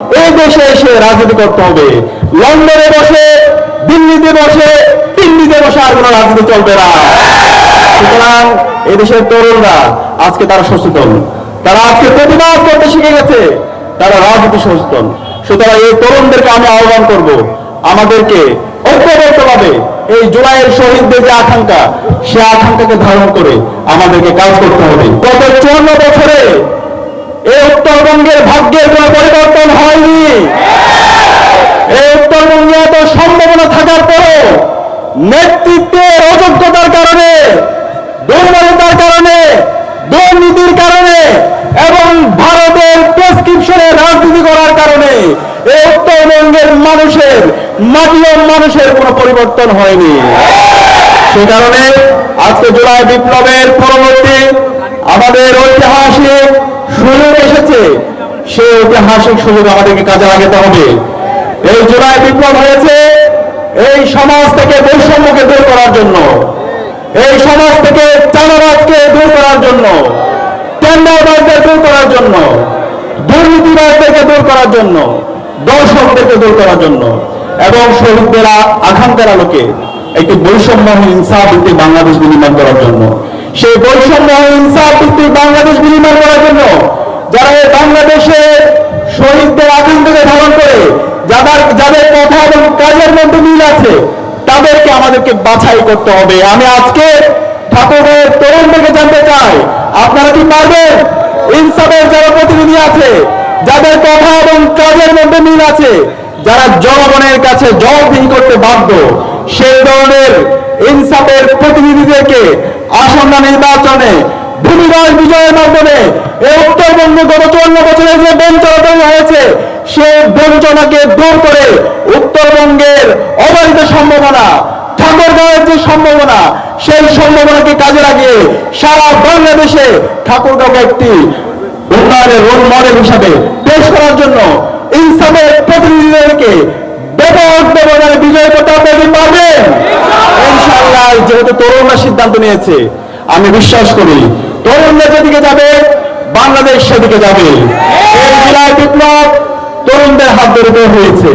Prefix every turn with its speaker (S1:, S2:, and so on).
S1: এই দেশে এসে রাজনীতি করতে হবে। লন্ডনে বসে, দিল্লিতে বসে দিল্লিতে বসে আর কোনো রাজনীতি চলবে না। সুতরাং এই দেশের তরুণরা আজকে তারা সচেতন তারা আজকে প্রতিবাদ করতে শিখে গেছে, তারা রাজনীতি সচেতন সুতরাং এই তরুণদেরকে আমি আহ্বান করব, আমাদেরকে ঐক্যবদ্ধভাবে এই জুলাইয়ের শহীদদের যে আকাঙ্ক্ষা, সে আকাঙ্ক্ষাকে ধারণ করে আমাদেরকে কাজ করতে হবে। গত চুয়ান্ন বছরে এই উত্তরবঙ্গের ভাগ্যের কোনো পরিবর্তন হয়নি এই উত্তরবঙ্গে এত সম্ভাবনা থাকার পরও নেতৃত্বের অযোগ্যতার কারণে, দুর্বলতার কারণে, দুর্নীতির কারণে এবং ভারতের প্রেসক্রিপশনে রাজনীতি করার কারণে এই উত্তরবঙ্গের মানুষের মাটিও মানুষের কোনো পরিবর্তন হয়নি। সে কারণে আজকে জুলাই বিপ্লবের পরবর্তী আমাদের ঐতিহাসিক সুযোগ এসেছে। সেই ঐতিহাসিক সুযোগ আমাদেরকে কাজে লাগাতে হবে। এই জুলাই বিপ্লব হয়েছে সমাজ থেকে বৈষম্যকে দূর করার জন্য। এই সমাজ থেকে চাঁদাবাজকে দূর করার জন্য। টেন্ডারবাজদের দূর করার জন্য। দুর্নীতিবাজদেরকে দূর করার জন্য। দর্শকদেরকে দূর করার জন্য। এবং শহীদদের আকাঙ্ক্ষার আলোকে একটি বৈষম্যহীন ইনসাফ ভিত্তিক বাংলাদেশ বিনির্মাণ করার জন্য। সেই বৈষম্যহীন ইনসাফ ভিত্তিক বাংলাদেশ বিনির্মাণ করার জন্য যারা এই বাংলাদেশে শহীদদের আকাঙ্ক্ষাকে ধারণ করে যাদের যাদের কথা এবং কাজের মধ্যে মিল আছে, তাদেরকে আমাদেরকে বাছাই করতে হবে। আমি আজকে ঠাকুরের তরুণ থেকে জানতে চাই, আপনারা কি পারবেন? ইনসাফের যারা প্রতিনিধি আছে, যাদের কথা এবং কাজের মধ্যে মিল আছে, যারা জনগণের কাছে জবাবদিহি করতে বাধ্য, সেই ধরনের ইনসাফের প্রতিনিধিদেরকে আসন্ন নির্বাচনে ভূমিদয় বিজয়ের মাধ্যমে এই উত্তরবঙ্গে গত চুয়ান্ন বছরে যে বঞ্চনা তৈরি হয়েছে সে বঞ্চনাকে দূর করে উত্তরবঙ্গের অবাধিত সম্ভাবনা, ঠাকুরগাঁওয়ের যে সম্ভাবনা, সেই সম্ভাবনাকে কাজে লাগিয়ে সারা বাংলাদেশে ঠাকুরগাঁওকে একটি উন্নয়নের রোল মডেল হিসাবে পেশ করার জন্য ইনসাফের প্রতিনিধিদেরকে ব্যাপক ব্যবধানে বিজয় করতে আপনারা পারবেন? ইনশাআল্লাহ, যেহেতু তরুণরা সিদ্ধান্ত নিয়েছে, আমি বিশ্বাস করি তরুণরা যেদিকে যাবে, বাংলাদেশ সেদিকে যাবে। তরুণদের হাত ধরে হয়েছে।